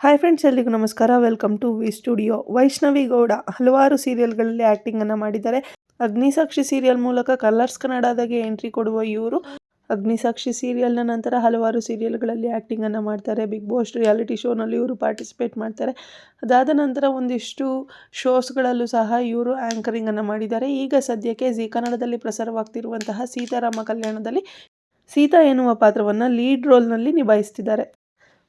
Hi friends ಎಲ್ರಿಗೂ ನಮಸ್ಕಾರ. Welcome to V studio Vaishnavi Gowda ಹಲವಾರು ಸೀರಿಯಲ್ಗಳಲ್ಲಿ ಆ್ಯಕ್ಟಿಂಗನ್ನು ಮಾಡಿದ್ದಾರೆ. ಅಗ್ನಿಸಾಕ್ಷಿ ಸೀರಿಯಲ್ ಮೂಲಕ ಕಲರ್ಸ್ ಕನ್ನಡದಾಗೆ ಎಂಟ್ರಿ ಕೊಡುವ ಇವರು. ಅಗ್ನಿಸಾಕ್ಷಿ ಸೀರಿಯಲ್ನ ನಂತರ ಹಲವಾರು ಸೀರಿಯಲ್ಗಳಲ್ಲಿ ಆ್ಯಕ್ಟಿಂಗನ್ನು ಮಾಡ್ತಾರೆ. ಬಿಗ್ ಬಾಸ್ ರಿಯಾಲಿಟಿ ಶೋನಲ್ಲಿ ಇವರು ಪಾರ್ಟಿಸಿಪೇಟ್ ಮಾಡ್ತಾರೆ. ಅದಾದ ನಂತರ ಒಂದಿಷ್ಟು ಶೋಸ್ಗಳಲ್ಲೂ ಸಹ ಇವರು ಆ್ಯಂಕರಿಂಗನ್ನು ಮಾಡಿದ್ದಾರೆ. ಈಗ ಸದ್ಯಕ್ಕೆ ಜಿ ಕನ್ನಡದಲ್ಲಿ ಪ್ರಸಾರವಾಗ್ತಿರುವಂತಹ ಸೀತಾರಾಮ ಕಲ್ಯಾಣದಲ್ಲಿ ಸೀತಾ ಎನ್ನುವ ಪಾತ್ರವನ್ನು ಲೀಡ್ ರೋಲ್ನಲ್ಲಿ ನಿಭಾಯಿಸ್ತಿದ್ದಾರೆ.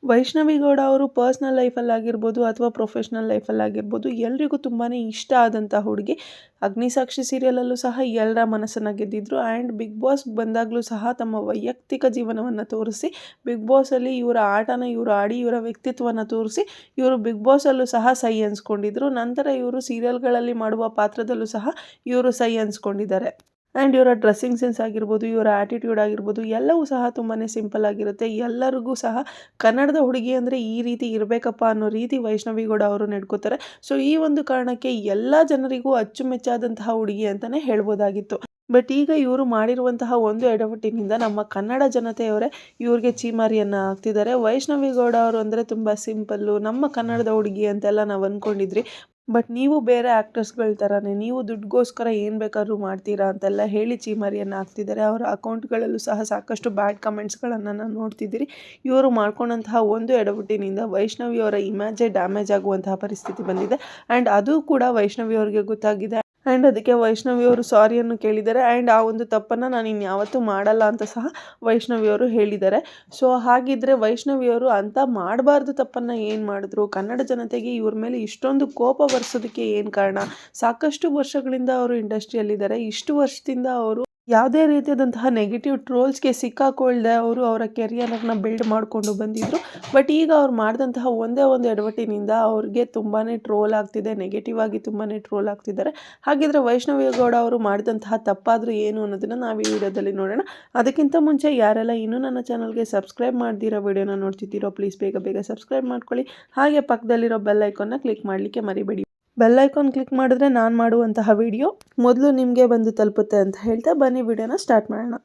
ವೈಷ್ಣವಿ ಗೌಡ ಅವರು ಪರ್ಸ್ನಲ್ ಲೈಫಲ್ಲಾಗಿರ್ಬೋದು ಅಥವಾ ಪ್ರೊಫೆಷ್ನಲ್ ಲೈಫಲ್ಲಾಗಿರ್ಬೋದು ಎಲ್ರಿಗೂ ತುಂಬಾ ಇಷ್ಟ ಆದಂಥ ಹುಡುಗಿ. ಅಗ್ನಿಸಾಕ್ಷಿ ಸೀರಿಯಲಲ್ಲೂ ಸಹ ಎಲ್ಲರ ಮನಸ್ಸನ್ನು ಗೆದ್ದಿದ್ರು. ಆ್ಯಂಡ್ ಬಿಗ್ ಬಾಸ್ ಬಂದಾಗಲೂ ಸಹ ತಮ್ಮ ವೈಯಕ್ತಿಕ ಜೀವನವನ್ನು ತೋರಿಸಿ ಬಿಗ್ ಬಾಸಲ್ಲಿ ಇವರ ಆಟನ, ಇವರು ಆಡಿ, ಇವರ ವ್ಯಕ್ತಿತ್ವವನ್ನು ತೋರಿಸಿ, ಇವರು ಬಿಗ್ ಬಾಸಲ್ಲೂ ಸಹ ಸೈ ಅನ್ಸ್ಕೊಂಡಿದ್ರು. ನಂತರ ಇವರು ಸೀರಿಯಲ್ಗಳಲ್ಲಿ ಮಾಡುವ ಪಾತ್ರದಲ್ಲೂ ಸಹ ಇವರು ಸೈ ಅನ್ಸ್ಕೊಂಡಿದ್ದಾರೆ. ಆ್ಯಂಡ್ ಇವರ ಡ್ರೆಸ್ಸಿಂಗ್ ಸೆನ್ಸ್ ಆಗಿರ್ಬೋದು ಇವರ ಆ್ಯಟಿಟ್ಯೂಡ್ ಆಗಿರ್ಬೋದು, ಎಲ್ಲವೂ ಸಹ ತುಂಬಾ ಸಿಂಪಲ್ ಆಗಿರುತ್ತೆ. ಎಲ್ಲರಿಗೂ ಸಹ ಕನ್ನಡದ ಹುಡುಗಿ ಅಂದರೆ ಈ ರೀತಿ ಇರಬೇಕಪ್ಪ ಅನ್ನೋ ರೀತಿ ವೈಷ್ಣವಿ ಗೌಡ ಅವರು ನಡ್ಕೋತಾರೆ. ಸೊ ಈ ಒಂದು ಕಾರಣಕ್ಕೆ ಎಲ್ಲ ಜನರಿಗೂ ಅಚ್ಚುಮೆಚ್ಚಾದಂತಹ ಹುಡುಗಿ ಅಂತಲೇ ಹೇಳ್ಬೋದಾಗಿತ್ತು. ಬಟ್ ಈಗ ಇವರು ಮಾಡಿರುವಂತಹ ಒಂದು ಎಡವಟ್ಟಿನಿಂದ ನಮ್ಮ ಕನ್ನಡ ಜನತೆಯವರೇ ಇವ್ರಿಗೆ ಚೀಮಾರಿಯನ್ನು ಹಾಕ್ತಿದ್ದಾರೆ. ವೈಷ್ಣವಿ ಗೌಡ ಅವರು ಅಂದರೆ ತುಂಬ ಸಿಂಪಲ್ಲು ನಮ್ಮ ಕನ್ನಡದ ಹುಡುಗಿ ಅಂತೆಲ್ಲ ನಾವು ಅಂದ್ಕೊಂಡಿದ್ರಿ ಬಟ್ ನೀವು ಬೇರೆ ಆ್ಯಕ್ಟರ್ಸ್ಗಳ ಥರನೇ ನೀವು ದುಡ್ಡುಗೋಸ್ಕರ ಏನು ಬೇಕಾದ್ರೂ ಮಾಡ್ತೀರಾ ಅಂತೆಲ್ಲ ಹೇಳಿ ಚೀಮಾರಿಯನ್ನು ಹಾಕ್ತಿದ್ದಾರೆ. ಅವರ ಅಕೌಂಟ್ಗಳಲ್ಲೂ ಸಹ ಸಾಕಷ್ಟು ಬ್ಯಾಡ್ ಕಮೆಂಟ್ಸ್ಗಳನ್ನು ನಾನು ನೋಡ್ತಿದ್ದೀರಿ. ಇವರು ಮಾಡ್ಕೊಂಡಂತಹ ಒಂದು ಎಡವಟ್ಟಿನಿಂದ ವೈಷ್ಣವಿ ಅವರ ಇಮೇಜೇ ಡ್ಯಾಮೇಜ್ ಆಗುವಂತಹ ಪರಿಸ್ಥಿತಿ ಬಂದಿದೆ. ಆ್ಯಂಡ್ ಅದು ಕೂಡ ವೈಷ್ಣವಿ ಅವರಿಗೆ ಗೊತ್ತಾಗಿದೆ. ಆ್ಯಂಡ್ ಅದಕ್ಕೆ ವೈಷ್ಣವಿ ಅವರು ಸಾರಿಯನ್ನು ಕೇಳಿದ್ದಾರೆ. ಆ್ಯಂಡ್ ಆ ಒಂದು ತಪ್ಪನ್ನು ನಾನು ಇನ್ಯಾವತ್ತೂ ಮಾಡಲ್ಲ ಅಂತ ಸಹ ವೈಷ್ಣವಿಯವರು ಹೇಳಿದ್ದಾರೆ. ಸೊ ಹಾಗಿದ್ದರೆ ವೈಷ್ಣವಿಯವರು ಅಂತ ಮಾಡಬಾರ್ದು ತಪ್ಪನ್ನು ಏನು ಮಾಡಿದ್ರು? ಕನ್ನಡ ಜನತೆಗೆ ಇವ್ರ ಮೇಲೆ ಇಷ್ಟೊಂದು ಕೋಪ ಬರ್ಸೋದಕ್ಕೆ ಏನು ಕಾರಣ? ಸಾಕಷ್ಟು ವರ್ಷಗಳಿಂದ ಅವರು ಇಂಡಸ್ಟ್ರಿಯಲ್ಲಿದ್ದಾರೆ ಇಷ್ಟು ವರ್ಷದಿಂದ ಅವರು ಯಾವುದೇ ರೀತಿಯಾದಂತಹ ನೆಗೆಟಿವ್ ಟ್ರೋಲ್ಸ್ಗೆ ಸಿಕ್ಕಾಕೊಳ್ದೆ ಅವರು ಅವರ ಕೆರಿಯರನ್ನು ಬಿಲ್ಡ್ ಮಾಡಿಕೊಂಡು ಬಂದಿದ್ದರು ಬಟ್ ಈಗ ಅವ್ರು ಮಾಡಿದಂತಹ ಒಂದೇ ಒಂದು ಎಡವಟ್ಟಿನಿಂದ ಅವ್ರಿಗೆ ತುಂಬಾ ಟ್ರೋಲ್ ಆಗ್ತಿದೆ ನೆಗೆಟಿವ್ ಆಗಿ ತುಂಬಾ ಟ್ರೋಲ್ ಆಗ್ತಿದ್ದಾರೆ. ಹಾಗಿದ್ರೆ ವೈಷ್ಣವೇಗೌಡ ಅವರು ಮಾಡಿದಂತಹ ತಪ್ಪಾದರೂ ಏನು ಅನ್ನೋದನ್ನು ನಾವು ಈ ವಿಡಿಯೋದಲ್ಲಿ ನೋಡೋಣ. ಅದಕ್ಕಿಂತ ಮುಂಚೆ ಯಾರೆಲ್ಲ ಇನ್ನೂ ನನ್ನ ಚಾನಲ್ಗೆ ಸಬ್ಸ್ಕ್ರೈಬ್ ಮಾಡ್ದಿರೋ ವಿಡಿಯೋನ ನೋಡ್ತಿದ್ದೀರೋ ಪ್ಲೀಸ್ ಬೇಗ ಬೇಗ ಸಬ್ಸ್ಕ್ರೈಬ್ ಮಾಡ್ಕೊಳ್ಳಿ. ಹಾಗೆ ಪಕ್ಕದಲ್ಲಿರೋ ಬೆಲ್ ಐಕಾನ್ನ ಕ್ಲಿಕ್ ಮಾಡಲಿಕ್ಕೆ ಮರಿಬೇಡಿ. ಬೆಲ್ ಐಕಾನ್ ಕ್ಲಿಕ್ ಮಾಡಿದ್ರೆ ನಾನು ಮಾಡುವಂತಹ ವಿಡಿಯೋ ಮೊದಲು ನಿಮಗೆ ಬಂದು ತಲುಪುತ್ತೆ ಅಂತ ಹೇಳ್ತಾ ಬನ್ನಿ ವಿಡಿಯೋನ ಸ್ಟಾರ್ಟ್ ಮಾಡೋಣ.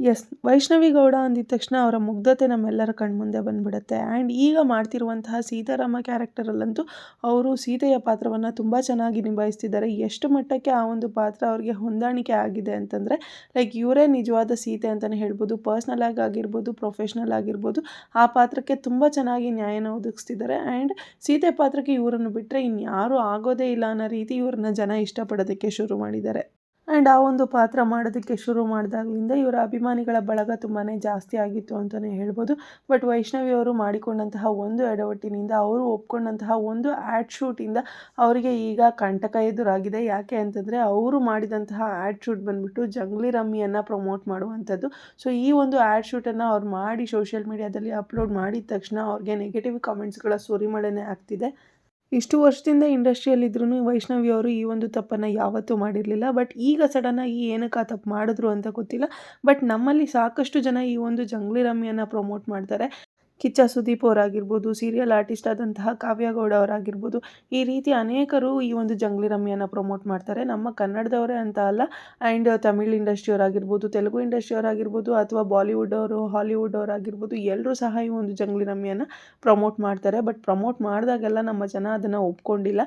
ಎಸ್ ವೈಷ್ಣವಿ ಗೌಡ ಅಂದಿದ ತಕ್ಷಣ ಅವರ ಮುಗ್ಧತೆ ನಮ್ಮೆಲ್ಲರ ಕಣ್ಮುಂದೆ ಬಂದ್ಬಿಡುತ್ತೆ. ಆ್ಯಂಡ್ ಈಗ ಮಾಡ್ತಿರುವಂತಹ ಸೀತಾರಾಮ ಕ್ಯಾರೆಕ್ಟರಲ್ಲಂತೂ ಅವರು ಸೀತೆಯ ಪಾತ್ರವನ್ನು ತುಂಬ ಚೆನ್ನಾಗಿ ನಿಭಾಯಿಸ್ತಿದ್ದಾರೆ. ಎಷ್ಟು ಮಟ್ಟಕ್ಕೆ ಆ ಒಂದು ಪಾತ್ರ ಅವರಿಗೆ ಹೊಂದಾಣಿಕೆ ಆಗಿದೆ ಅಂತಂದರೆ ಲೈಕ್ ಇವರೇ ನಿಜವಾದ ಸೀತೆ ಅಂತಲೇ ಹೇಳ್ಬೋದು ಪರ್ಸ್ನಲ್ ಆಗಿ ಆಗಿರ್ಬೋದು ಪ್ರೊಫೆಷ್ನಲ್ ಆಗಿರ್ಬೋದು, ಆ ಪಾತ್ರಕ್ಕೆ ತುಂಬ ಚೆನ್ನಾಗಿ ನ್ಯಾಯನ ಒದಗಿಸ್ತಿದ್ದಾರೆ. ಆ್ಯಂಡ್ ಸೀತೆ ಪಾತ್ರಕ್ಕೆ ಇವರನ್ನು ಬಿಟ್ಟರೆ ಇನ್ಯಾರೂ ಆಗೋದೇ ಇಲ್ಲ ಅನ್ನೋ ರೀತಿ ಇವ್ರನ್ನ ಜನ ಇಷ್ಟಪಡೋದಕ್ಕೆ ಶುರು ಮಾಡಿದ್ದಾರೆ. ಆ್ಯಂಡ್ ಆ ಒಂದು ಪಾತ್ರ ಮಾಡೋದಕ್ಕೆ ಶುರು ಮಾಡಿದಾಗಲಿಂದ ಇವರ ಅಭಿಮಾನಿಗಳ ಬಳಗ ತುಂಬಾ ಜಾಸ್ತಿ ಆಗಿತ್ತು ಅಂತಲೇ ಹೇಳ್ಬೋದು. ಬಟ್ ವೈಷ್ಣವಿ ಅವರು ಮಾಡಿಕೊಂಡಂತಹ ಒಂದು ಎಡವಟ್ಟಿನಿಂದ, ಅವರು ಒಪ್ಕೊಂಡಂತಹ ಒಂದು ಆ್ಯಡ್ ಶೂಟಿಂದ ಅವರಿಗೆ ಈಗ ಕಂಟಕ ಎದುರಾಗಿದೆ. ಯಾಕೆ ಅಂತಂದರೆ, ಅವರು ಮಾಡಿದಂತಹ ಆ್ಯಡ್ ಶೂಟ್ ಬಂದುಬಿಟ್ಟು ಜಂಗ್ಲಿ ರಮ್ಮಿಯನ್ನು ಪ್ರಮೋಟ್ ಮಾಡುವಂಥದ್ದು. ಸೊ ಈ ಒಂದು ಆ್ಯಡ್ ಶೂಟನ್ನು ಅವ್ರು ಮಾಡಿ ಸೋಷಿಯಲ್ ಮೀಡಿಯಾದಲ್ಲಿ ಅಪ್ಲೋಡ್ ಮಾಡಿದ ತಕ್ಷಣ ಅವ್ರಿಗೆ ನೆಗೆಟಿವ್ ಕಾಮೆಂಟ್ಸ್ಗಳ ಸುರಿಮಳೆನೇ ಆಗ್ತಿದೆ. ಇಷ್ಟು ವರ್ಷದಿಂದ ಇಂಡಸ್ಟ್ರಿಯಲ್ಲಿದ್ದರೂ ವೈಷ್ಣವಿ ಅವರು ಈ ಒಂದು ತಪ್ಪನ್ನು ಯಾವತ್ತೂ ಮಾಡಿರಲಿಲ್ಲ. ಬಟ್ ಈಗ ಸಡನ್ನಾಗಿ ಏನಕ್ಕೆ ಆ ತಪ್ಪು ಮಾಡಿದ್ರು ಅಂತ ಗೊತ್ತಿಲ್ಲ. ಬಟ್ ನಮ್ಮಲ್ಲಿ ಸಾಕಷ್ಟು ಜನ ಈ ಒಂದು ಜಂಗ್ಲಿ ರಮ್ಯನ ಪ್ರಮೋಟ್ ಮಾಡ್ತಾರೆ. ಕಿಚ್ಚ ಸುದೀಪ್ ಅವರಾಗಿರ್ಬೋದು ಸೀರಿಯಲ್ ಆರ್ಟಿಸ್ಟ್ ಆದಂತಹ ಕಾವ್ಯಗೌಡ ಅವರಾಗಿರ್ಬೋದು, ಈ ರೀತಿ ಅನೇಕರು ಈ ಒಂದು ಜಂಗ್ಲಿ ರಮ್ಯನ ಪ್ರಮೋಟ್ ಮಾಡ್ತಾರೆ. ನಮ್ಮ ಕನ್ನಡದವರೇ ಅಂತ ಅಲ್ಲ ಆ್ಯಂಡ್ ತಮಿಳ್ ಇಂಡಸ್ಟ್ರಿಯವರಾಗಿರ್ಬೋದು ತೆಲುಗು ಇಂಡಸ್ಟ್ರಿಯವರಾಗಿರ್ಬೋದು ಅಥವಾ ಬಾಲಿವುಡ್ ಅವರು ಹಾಲಿವುಡ್ ಅವರಾಗಿರ್ಬೋದು ಎಲ್ಲರೂ ಸಹ ಈ ಒಂದು ಜಂಗ್ಲಿ ರಮ್ಯನ ಪ್ರಮೋಟ್ ಮಾಡ್ತಾರೆ. ಬಟ್ ಪ್ರಮೋಟ್ ಮಾಡಿದಾಗೆಲ್ಲ ನಮ್ಮ ಜನ ಅದನ್ನು ಒಪ್ಕೊಂಡಿಲ್ಲ.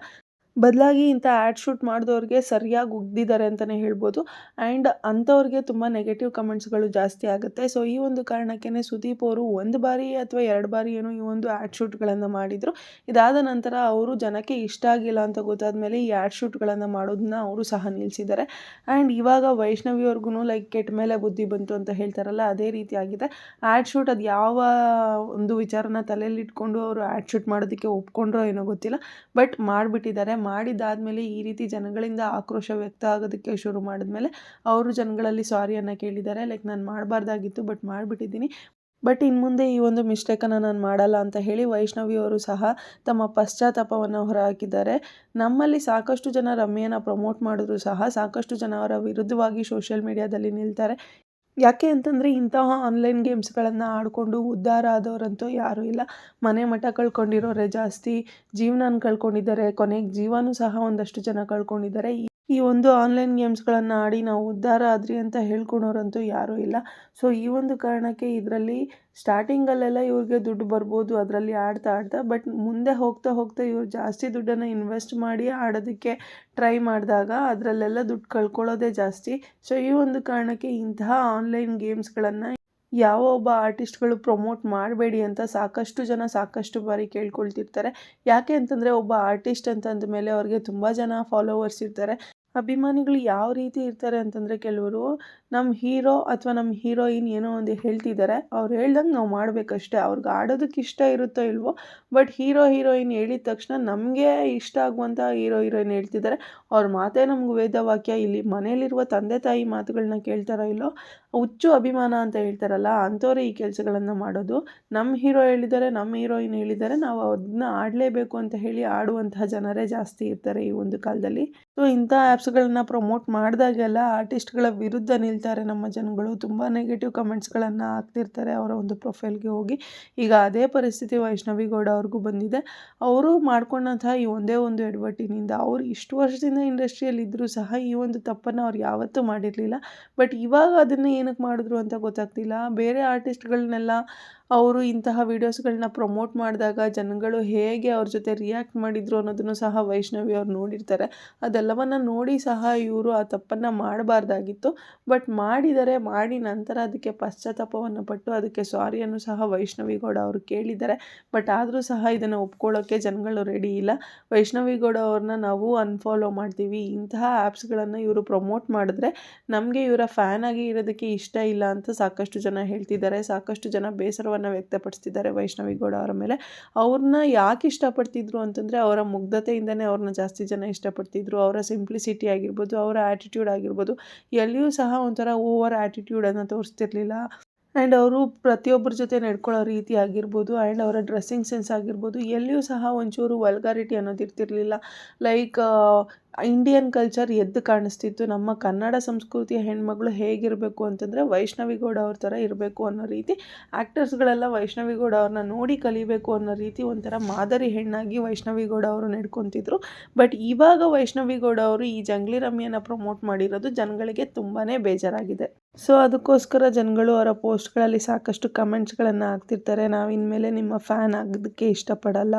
ಬದಲಾಗಿ ಇಂಥ ಆ್ಯಡ್ ಶೂಟ್ ಮಾಡಿದವ್ರಿಗೆ ಸರಿಯಾಗಿ ಉಗ್ದಿದ್ದಾರೆ ಅಂತಲೇ ಹೇಳ್ಬೋದು. ಆ್ಯಂಡ್ ಅಂಥವ್ರಿಗೆ ತುಂಬ ನೆಗೆಟಿವ್ ಕಮೆಂಟ್ಸ್ಗಳು ಜಾಸ್ತಿ ಆಗುತ್ತೆ. ಸೊ, ಈ ಒಂದು ಕಾರಣಕ್ಕೇ ಸುದೀಪ್ ಅವರು ಒಂದು ಬಾರಿ ಅಥವಾ ಎರಡು ಬಾರಿ ಏನೋ ಈ ಒಂದು ಆ್ಯಡ್ ಶೂಟ್ಗಳನ್ನು ಮಾಡಿದರು. ಇದಾದ ನಂತರ ಅವರು ಜನಕ್ಕೆ ಇಷ್ಟ ಆಗಿಲ್ಲ ಅಂತ ಗೊತ್ತಾದ ಮೇಲೆ ಈ ಆ್ಯಡ್ ಶೂಟ್ಗಳನ್ನು ಮಾಡೋದನ್ನ ಅವರು ಸಹ ನಿಲ್ಲಿಸಿದ್ದಾರೆ ಆ್ಯಂಡ್ ಇವಾಗ ವೈಷ್ಣವಿಯವ್ರಿಗೂ ಲೈಕ್, ಕೆಟ್ಟ ಮೇಲೆ ಬುದ್ಧಿ ಬಂತು ಅಂತ ಹೇಳ್ತಾರಲ್ಲ, ಅದೇ ರೀತಿ ಆಗಿದೆ. ಆ್ಯಡ್ ಶೂಟ್ ಅದು ಯಾವ ಒಂದು ವಿಚಾರನ ತಲೆಯಲ್ಲಿ ಇಟ್ಕೊಂಡು ಅವರು ಆ್ಯಡ್ ಶೂಟ್ ಮಾಡೋದಕ್ಕೆ ಒಪ್ಕೊಂಡ್ರೋ ಏನೋ ಗೊತ್ತಿಲ್ಲ. ಬಟ್ ಮಾಡಿಬಿಟ್ಟಿದ್ದಾರೆ. ಮಾಡಿದ್ದಾದಮೇಲೆ ಈ ರೀತಿ ಜನಗಳಿಂದ ಆಕ್ರೋಶ ವ್ಯಕ್ತ ಆಗೋದಕ್ಕೆ ಶುರು ಮಾಡಿದ್ಮೇಲೆ ಅವರು ಜನಗಳಲ್ಲಿ ಸಾರಿಯನ್ನು ಕೇಳಿದ್ದಾರೆ. ಲೈಕ್ ನಾನು ಮಾಡಬಾರ್ದಾಗಿತ್ತು ಬಟ್ ಮಾಡಿಬಿಟ್ಟಿದ್ದೀನಿ. ಬಟ್ ಇನ್ನು ಮುಂದೆ ಈ ಒಂದು ಮಿಸ್ಟೇಕನ್ನು ನಾನು ಮಾಡಲ್ಲ ಅಂತ ಹೇಳಿ ವೈಷ್ಣವಿಯವರು ಸಹ ತಮ್ಮ ಪಶ್ಚಾತ್ತಾಪವನ್ನು ಹೊರಹಾಕಿದ್ದಾರೆ. ನಮ್ಮಲ್ಲಿ ಸಾಕಷ್ಟು ಜನ ರಮ್ಯನ ಪ್ರಮೋಟ್ ಮಾಡಿದ್ರು ಸಹ ಸಾಕಷ್ಟು ಜನ ಅವರ ವಿರುದ್ಧವಾಗಿ ಸೋಷಿಯಲ್ ಮೀಡಿಯಾದಲ್ಲಿ ನಿಲ್ತಾರೆ. ಯಾಕೆ ಅಂತಂದರೆ ಇಂತಹ ಆನ್ಲೈನ್ ಗೇಮ್ಸ್ಗಳನ್ನು ಆಡಿಕೊಂಡು ಉದ್ಧಾರ ಆದವರಂತೂ ಯಾರೂ ಇಲ್ಲ. ಮನೆ ಮಠ ಕಳ್ಕೊಂಡಿರೋರೇ ಜಾಸ್ತಿ ಜೀವನ ಕಳ್ಕೊಂಡಿದ್ದಾರೆ, ಕೊನೆಗೆ ಜೀವನೂ ಸಹ ಒಂದಷ್ಟು ಜನ ಕಳ್ಕೊಂಡಿದ್ದಾರೆ. ಈ ಒಂದು ಆನ್ಲೈನ್ ಗೇಮ್ಸ್ಗಳನ್ನು ಆಡಿ ನಾವು ಉದ್ಧಾರ ಆದ್ರಿ ಅಂತ ಹೇಳ್ಕೊಳೋರಂತೂ ಯಾರೂ ಇಲ್ಲ. ಸೊ ಈ ಒಂದು ಕಾರಣಕ್ಕೆ ಇದರಲ್ಲಿ ಸ್ಟಾರ್ಟಿಂಗಲ್ಲೆಲ್ಲ ಇವ್ರಿಗೆ ದುಡ್ಡು ಬರ್ಬೋದು, ಅದರಲ್ಲಿ ಆಡ್ತಾ ಆಡ್ತಾ ಬಟ್ ಮುಂದೆ ಹೋಗ್ತಾ ಹೋಗ್ತಾ ಇವರು ಜಾಸ್ತಿ ದುಡ್ಡನ್ನು ಇನ್ವೆಸ್ಟ್ ಮಾಡಿ ಆಡೋದಕ್ಕೆ ಟ್ರೈ ಮಾಡಿದಾಗ ಅದರಲ್ಲೆಲ್ಲ ದುಡ್ಡು ಕಳ್ಕೊಳ್ಳೋದೇ ಜಾಸ್ತಿ. ಸೊ ಈ ಒಂದು ಕಾರಣಕ್ಕೆ ಇಂತಹ ಆನ್ಲೈನ್ ಗೇಮ್ಸ್ಗಳನ್ನು ಯಾವ ಒಬ್ಬ ಆರ್ಟಿಸ್ಟ್ಗಳು ಪ್ರಮೋಟ್ ಮಾಡಬೇಡಿ ಅಂತ ಸಾಕಷ್ಟು ಜನ ಸಾಕಷ್ಟು ಬಾರಿ ಕೇಳ್ಕೊಳ್ತಿರ್ತಾರೆ. ಯಾಕೆ ಅಂತಂದರೆ ಒಬ್ಬ ಆರ್ಟಿಸ್ಟ್ ಅಂತಂದ ಮೇಲೆ ಅವ್ರಿಗೆ ತುಂಬ ಜನ ಫಾಲೋವರ್ಸ್ ಇರ್ತಾರೆ. ಅಭಿಮಾನಿಗಳು ಯಾವ ರೀತಿ ಇರ್ತಾರೆ ಅಂತಂದರೆ ಕೆಲವರು ನಮ್ಮ ಹೀರೋ ಅಥವಾ ನಮ್ಮ ಹೀರೋಯಿನ್ ಏನೋ ಒಂದು ಹೇಳ್ತಿದ್ದಾರೆ ಅವ್ರು ಹೇಳ್ದಂಗೆ ನಾವು ಮಾಡಬೇಕಷ್ಟೇ. ಅವ್ರಿಗೆ ಆಡೋದಕ್ಕೆ ಇಷ್ಟ ಇರುತ್ತೋ ಇಲ್ವೋ, ಬಟ್ ಹೀರೋ, ಹೀರೋಯಿನ್ ಹೇಳಿದ ತಕ್ಷಣ ನಮಗೆ ಇಷ್ಟ ಆಗುವಂಥ ಹೀರೋ, ಹೀರೋಯಿನ್ ಹೇಳ್ತಿದ್ದಾರೆ ಅವ್ರ ಮಾತೇ ನಮ್ಗೆ ವೇದವಾಕ್ಯ, ಇಲ್ಲಿ ಮನೇಲಿರುವ ತಂದೆ, ತಾಯಿ ಮಾತುಗಳನ್ನ ಕೇಳ್ತಾರೋ ಇಲ್ಲೋ ಹುಚ್ಚು ಅಭಿಮಾನ ಅಂತ ಹೇಳ್ತಾರಲ್ಲ, ಅಂಥವ್ರೆ ಈ ಕೆಲಸಗಳನ್ನು ಮಾಡೋದು. ನಮ್ಮ ಹೀರೋ ಹೇಳಿದ್ದಾರೆ ನಮ್ಮ ಹೀರೋಯಿನ್ ಹೇಳಿದ್ದಾರೆ ನಾವು ಅದನ್ನ ಆಡಲೇಬೇಕು ಅಂತ ಹೇಳಿ ಆಡುವಂತಹ ಜನರೇ ಜಾಸ್ತಿ ಇರ್ತಾರೆ ಈ ಒಂದು ಕಾಲದಲ್ಲಿ. ಸೊ ಇಂಥ ಆ್ಯಪ್ಸ್ಗಳನ್ನ ಪ್ರಮೋಟ್ ಮಾಡಿದಾಗೆಲ್ಲ ಆರ್ಟಿಸ್ಟ್ಗಳ ವಿರುದ್ಧ ನಿಲ್ತಾರೆ ನಮ್ಮ ಜನಗಳು ತುಂಬ ನೆಗೆಟಿವ್ ಕಮೆಂಟ್ಸ್ಗಳನ್ನು ಹಾಕ್ತಿರ್ತಾರೆ ಅವರ ಒಂದು ಪ್ರೊಫೈಲ್ಗೆ ಹೋಗಿ. ಈಗ ಅದೇ ಪರಿಸ್ಥಿತಿ ವೈಷ್ಣವಿ ಗೌಡ ಅವ್ರಿಗೂ ಬಂದಿದೆ. ಅವರು ಮಾಡ್ಕೊಂಡಂತಹ ಈ ಒಂದೇ ಒಂದು ಎಡವಟ್ಟಿನಿಂದ ಅವರು ಇಷ್ಟು ವರ್ಷದಿಂದ ಇಂಡಸ್ಟ್ರಿಯಲ್ಲಿ ಇದ್ದರೂ ಸಹ ಈ ಒಂದು ತಪ್ಪನ್ನು ಅವ್ರು ಯಾವತ್ತೂ ಮಾಡಿರಲಿಲ್ಲ. ಬಟ್ ಇವಾಗ ಅದನ್ನು ಏನಕ್ಕೆ ಮಾಡಿದ್ರು ಅಂತ ಗೊತ್ತಾಗ್ತಿಲ್ಲ. ಬೇರೆ ಆರ್ಟಿಸ್ಟ್ಗಳನ್ನೆಲ್ಲ ಅವರು ಇಂತಹ ವೀಡಿಯೋಸ್ಗಳನ್ನ ಪ್ರಮೋಟ್ ಮಾಡಿದಾಗ ಜನಗಳು ಹೇಗೆ ಅವ್ರ ಜೊತೆ ರಿಯಾಕ್ಟ್ ಮಾಡಿದ್ರು ಅನ್ನೋದನ್ನು ಸಹ ವೈಷ್ಣವಿ ಅವ್ರು ನೋಡಿರ್ತಾರೆ. ಅದೆಲ್ಲವನ್ನು ನೋಡಿ ಸಹ ಇವರು ಆ ತಪ್ಪನ್ನು ಮಾಡಬಾರ್ದಾಗಿತ್ತು. ಬಟ್ ಮಾಡಿದ್ದಾರೆ ಮಾಡಿ ನಂತರ ಅದಕ್ಕೆ ಪಶ್ಚಾತ್ತಾಪವನ್ನು ಪಟ್ಟು ಅದಕ್ಕೆ ಸಾರಿಯನ್ನು ಸಹ ವೈಷ್ಣವಿಗೌಡ ಅವರು ಕೇಳಿದ್ದಾರೆ. ಬಟ್ ಆದರೂ ಸಹ ಇದನ್ನು ಒಪ್ಕೊಳ್ಳೋಕ್ಕೆ ಜನಗಳು ರೆಡಿ ಇಲ್ಲ. ವೈಷ್ಣವಿಗೌಡ ಅವ್ರನ್ನ ನಾವು ಅನ್ಫಾಲೋ ಮಾಡ್ತೀವಿ. ಇಂತಹ ಆ್ಯಪ್ಸ್ಗಳನ್ನು ಇವರು ಪ್ರಮೋಟ್ ಮಾಡಿದ್ರೆ ನಮಗೆ ಇವರ ಫ್ಯಾನ್ ಆಗಿ ಇರೋದಕ್ಕೆ ಇಷ್ಟ ಇಲ್ಲ ಅಂತ ಸಾಕಷ್ಟು ಜನ ಹೇಳ್ತಿದ್ದಾರೆ. ಸಾಕಷ್ಟು ಜನ ಬೇಸರವನ್ನು ವ್ಯಕ್ತಪಡಿಸ್ತಿದ್ದಾರೆ ವೈಷ್ಣವಿಗೌಡ ಅವರ ಮೇಲೆ. ಅವ್ರನ್ನ ಯಾಕೆ ಇಷ್ಟಪಡ್ತಿದ್ರು ಅಂತಂದರೆ ಅವರ ಮುಗ್ಧತೆಯಿಂದನೇ ಅವ್ರನ್ನ ಜಾಸ್ತಿ ಜನ ಇಷ್ಟಪಡ್ತಿದ್ರು. ಅವರ ಸಿಂಪ್ಲಿಸಿಟಿ ಆಗಿರ್ಬೋದು, ಅವರ ಆ್ಯಟಿಟ್ಯೂಡ್ ಆಗಿರ್ಬೋದು. ಎಲ್ಲಿಯೂ ಸಹ ಒಂಥರ ಓವರ್ ಆ್ಯಟಿಟ್ಯೂಡನ್ನು ತೋರಿಸ್ತಿರ್ಲಿಲ್ಲ. ಆ್ಯಂಡ್ ಅವರು ಪ್ರತಿಯೊಬ್ಬರ ಜೊತೆ ನಡ್ಕೊಳ್ಳೋ ರೀತಿ ಆಗಿರ್ಬೋದು ಆ್ಯಂಡ್ ಅವರ ಡ್ರೆಸ್ಸಿಂಗ್ ಸೆನ್ಸ್ ಆಗಿರ್ಬೋದು, ಎಲ್ಲಿಯೂ ಸಹ ಒಂಚೂರು ವಲ್ಗಾರಿಟಿ ಅನ್ನೋದು ಇರ್ತಿರಲಿಲ್ಲ. ಲೈಕ್ ಇಂಡಿಯನ್ ಕಲ್ಚರ್ ಎದ್ದು ಕಾಣಿಸ್ತಿತ್ತು. ನಮ್ಮ ಕನ್ನಡ ಸಂಸ್ಕೃತಿಯ ಹೆಣ್ಮಗಳು ಹೇಗಿರಬೇಕು ಅಂತಂದರೆ ವೈಷ್ಣವಿಗೌಡ ಅವ್ರ ಥರ ಇರಬೇಕು ಅನ್ನೋ ರೀತಿ ಆ್ಯಕ್ಟರ್ಸ್ಗಳೆಲ್ಲ ವೈಷ್ಣವಿಗೌಡ ಅವ್ರನ್ನ ನೋಡಿ ಕಲಿಬೇಕು ಅನ್ನೋ ರೀತಿ ಒಂಥರ ಮಾದರಿ ಹೆಣ್ಣಾಗಿ ವೈಷ್ಣವಿಗೌಡ ಅವರು ನಡ್ಕೊತಿದ್ರು. ಬಟ್ ಇವಾಗ ವೈಷ್ಣವಿಗೌಡ ಅವರು ಈ ಜಂಗ್ಲಿ ರಮ್ಯನ ಪ್ರಮೋಟ್ ಮಾಡಿರೋದು ಜನಗಳಿಗೆ ತುಂಬಾ ಬೇಜಾರಾಗಿದೆ. ಸೊ ಅದಕ್ಕೋಸ್ಕರ ಜನಗಳು ಅವರ ಪೋಸ್ಟ್ಗಳಲ್ಲಿ ಸಾಕಷ್ಟು ಕಮೆಂಟ್ಸ್ಗಳನ್ನು ಹಾಕ್ತಿರ್ತಾರೆ. ನಾವು ಇನ್ಮೇಲೆ ನಿಮ್ಮ ಫ್ಯಾನ್ ಆಗೋದಕ್ಕೆ ಇಷ್ಟಪಡಲ್ಲ.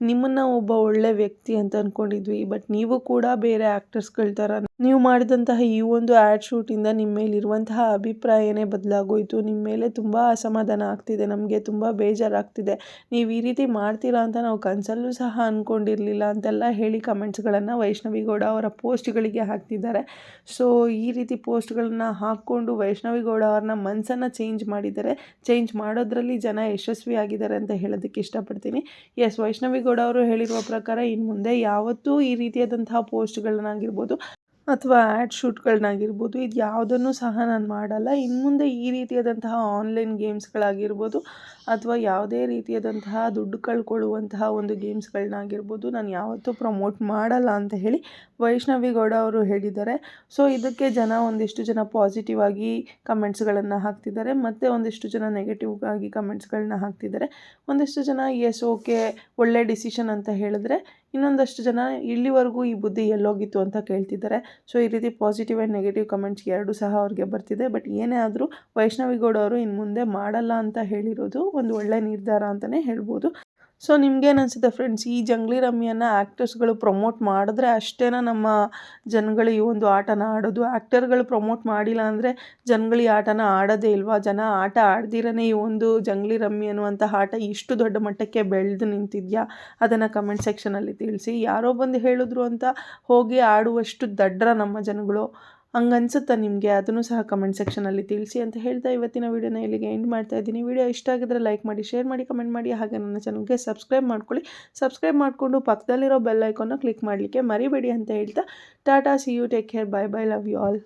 ನಿಮ್ಮನ್ನು ಒಬ್ಬ ಒಳ್ಳೆ ವ್ಯಕ್ತಿ ಅಂತ ಅಂದ್ಕೊಂಡಿದ್ವಿ ಬಟ್ ನೀವು ಕೂಡ ಬೇರೆ ಆ್ಯಕ್ಟರ್ಸ್ಗಳ ಥರ ನೀವು ಮಾಡಿದಂತಹ ಈ ಒಂದು ಆ್ಯಡ್ ಶೂಟಿಂದ ನಿಮ್ಮ ಮೇಲಿರುವಂತಹ ಅಭಿಪ್ರಾಯನೇ ಬದಲಾಗೋಯಿತು. ನಿಮ್ಮ ಮೇಲೆ ತುಂಬ ಅಸಮಾಧಾನ ಆಗ್ತಿದೆ. ನಮಗೆ ತುಂಬ ಬೇಜಾರಾಗ್ತಿದೆ. ನೀವು ಈ ರೀತಿ ಮಾಡ್ತೀರಾ ಅಂತ ನಾವು ಕನಸಲ್ಲೂ ಸಹ ಅಂದ್ಕೊಂಡಿರಲಿಲ್ಲ ಅಂತೆಲ್ಲ ಹೇಳಿ ಕಮೆಂಟ್ಸ್ಗಳನ್ನು ವೈಷ್ಣವಿ ಗೌಡ ಅವರ ಪೋಸ್ಟ್ಗಳಿಗೆ ಹಾಕ್ತಿದ್ದಾರೆ. ಸೊ ಈ ರೀತಿ ಪೋಸ್ಟ್ಗಳನ್ನ ಹಾಕ್ಕೊಂಡು ವೈಷ್ಣವಿ ಗೌಡ ಅವ್ರನ್ನ ಮನಸ್ಸನ್ನು ಚೇಂಜ್ ಮಾಡಿದ್ದಾರೆ ಚೇಂಜ್ ಮಾಡೋದ್ರಲ್ಲಿ ಜನ ಯಶಸ್ವಿಯಾಗಿದ್ದಾರೆ ಅಂತ ಹೇಳೋದಕ್ಕೆ ಇಷ್ಟಪಡ್ತೀನಿ. ಎಸ್ ವೈಷ್ಣವಿ ಗೌಡ ಅವರು ಹೇಳಿರುವ ಪ್ರಕಾರ ಇನ್ನು ಮುಂದೆ ಯಾವತ್ತೂ ಈ ರೀತಿಯಾದಂತಹ ಪೋಸ್ಟ್ಗಳನ್ನಾಗಿರ್ಬೋದು ಅಥವಾ ಆ್ಯಡ್ ಶೂಟ್ಗಳನ್ನಾಗಿರ್ಬೋದು ಇದು ಯಾವುದನ್ನು ಸಹ ನಾನು ಮಾಡಲ್ಲ. ಇನ್ನು ಮುಂದೆ ಈ ರೀತಿಯಾದಂತಹ ಆನ್ಲೈನ್ ಗೇಮ್ಸ್ಗಳಾಗಿರ್ಬೋದು ಅಥವಾ ಯಾವುದೇ ರೀತಿಯಾದಂತಹ ದುಡ್ಡು ಕಳ್ಕೊಳ್ಳುವಂತಹ ಒಂದು ಗೇಮ್ಸ್ಗಳನ್ನಾಗಿರ್ಬೋದು ನಾನು ಯಾವತ್ತೂ ಪ್ರಮೋಟ್ ಮಾಡಲ್ಲ ಅಂತ ಹೇಳಿ ವೈಷ್ಣವಿ ಗೌಡ ಅವರು ಹೇಳಿದ್ದಾರೆ. ಸೊ, ಇದಕ್ಕೆ ಜನ ಒಂದಿಷ್ಟು ಜನ ಪಾಸಿಟಿವ್ ಆಗಿ ಕಮೆಂಟ್ಸ್ಗಳನ್ನು ಹಾಕ್ತಿದ್ದಾರೆ ಮತ್ತು ಒಂದಿಷ್ಟು ಜನ ನೆಗೆಟಿವ್ ಆಗಿ ಕಮೆಂಟ್ಸ್ಗಳನ್ನ ಹಾಕ್ತಿದ್ದಾರೆ. ಒಂದಿಷ್ಟು ಜನ ಎಸ್ ಓಕೆ ಒಳ್ಳೆ ಡಿಸಿಷನ್ ಅಂತ ಹೇಳಿದ್ರೆ ಇನ್ನೊಂದಷ್ಟು ಜನ ಇಲ್ಲಿವರೆಗೂ ಈ ಬುದ್ಧಿ ಎಲ್ಲೋಗಿತ್ತು ಅಂತ ಕೇಳ್ತಿದ್ದಾರೆ. ಸೊ, ಈ ರೀತಿ ಪಾಸಿಟಿವ್ ಆ್ಯಂಡ್ ನೆಗೆಟಿವ್ ಕಮೆಂಟ್ಸ್ ಎರಡೂ ಸಹ ಅವ್ರಿಗೆ ಬರ್ತಿದೆ. ಬಟ್ ಏನೇ ಆದರೂ ವೈಷ್ಣವಿ ಗೌಡ ಅವರು ಇನ್ನು ಮುಂದೆ ಮಾಡಲ್ಲ ಅಂತ ಹೇಳಿರೋದು ಒಂದು ಒಳ್ಳೆ ನಿರ್ಧಾರ ಅಂತಲೇ ಹೇಳ್ಬೋದು. ಸೊ ನಿಮ್ಗೇನು ಅನಿಸುತ್ತೆ ಫ್ರೆಂಡ್ಸ್ ಈ ಜಂಗ್ಲಿ ರಮ್ಮಿಯನ್ನು ಆ್ಯಕ್ಟರ್ಸ್ಗಳು ಪ್ರಮೋಟ್ ಮಾಡಿದ್ರೆ ಅಷ್ಟೇನ ನಮ್ಮ ಜನಗಳು ಈ ಒಂದು ಆಟನ ಆಡೋದು? ಆ್ಯಕ್ಟರ್ಗಳು ಪ್ರಮೋಟ್ ಮಾಡಿಲ್ಲ ಅಂದರೆ ಜನಗಳು ಈ ಆಟನ ಆಡೋದೇ ಇಲ್ವಾ? ಜನ ಆಟ ಆಡ್ದಿರನೇ ಈ ಒಂದು ಜಂಗ್ಲಿ ರಮ್ಮಿ ಅನ್ನುವಂಥ ಆಟ ಇಷ್ಟು ದೊಡ್ಡ ಮಟ್ಟಕ್ಕೆ ಬೆಳೆದು ನಿಂತಿದೆಯಾ? ಅದನ್ನು ಕಮೆಂಟ್ ಸೆಕ್ಷನಲ್ಲಿ ತಿಳಿಸಿ. ಯಾರೋ ಬಂದು ಹೇಳಿದ್ರು ಅಂತ ಹೋಗಿ ಆಡುವಷ್ಟು ದಡ್ರ ನಮ್ಮ ಜನಗಳು. ಹಂಗನ್ಸುತ್ತಾ ನಿಮಗೆ? ಅದನ್ನು ಸಹ ಕಮೆಂಟ್ ಸೆಕ್ಷನಲ್ಲಿ ತಿಳಿಸಿ ಅಂತ ಹೇಳ್ತಾ ಇವತ್ತಿನ ವೀಡಿಯೋನ ಇಲ್ಲಿಗೆ ಎಂಡ್ ಮಾಡ್ತಾ ಇದ್ದೀನಿ. ವೀಡಿಯೋ ಇಷ್ಟ ಆಗಿದ್ರೆ ಲೈಕ್ ಮಾಡಿ ಶೇರ್ ಮಾಡಿ ಕಮೆಂಟ್ ಮಾಡಿ. ಹಾಗೆ ನನ್ನ ಚಾನಲ್ಗೆ ಸಬ್ಸ್ಕ್ರೈಬ್ ಮಾಡ್ಕೊಳ್ಳಿ. ಸಬ್ಸ್ಕ್ರೈಬ್ ಮಾಡಿಕೊಂಡು ಪಕ್ಕದಲ್ಲಿರೋ ಬೆಲ್ ಐಕಾನ್ನ ಕ್ಲಿಕ್ ಮಾಡಲಿಕ್ಕೆ ಮರಿಬೇಡಿ ಅಂತ ಹೇಳ್ತಾ. Tata see you take care bye bye love you all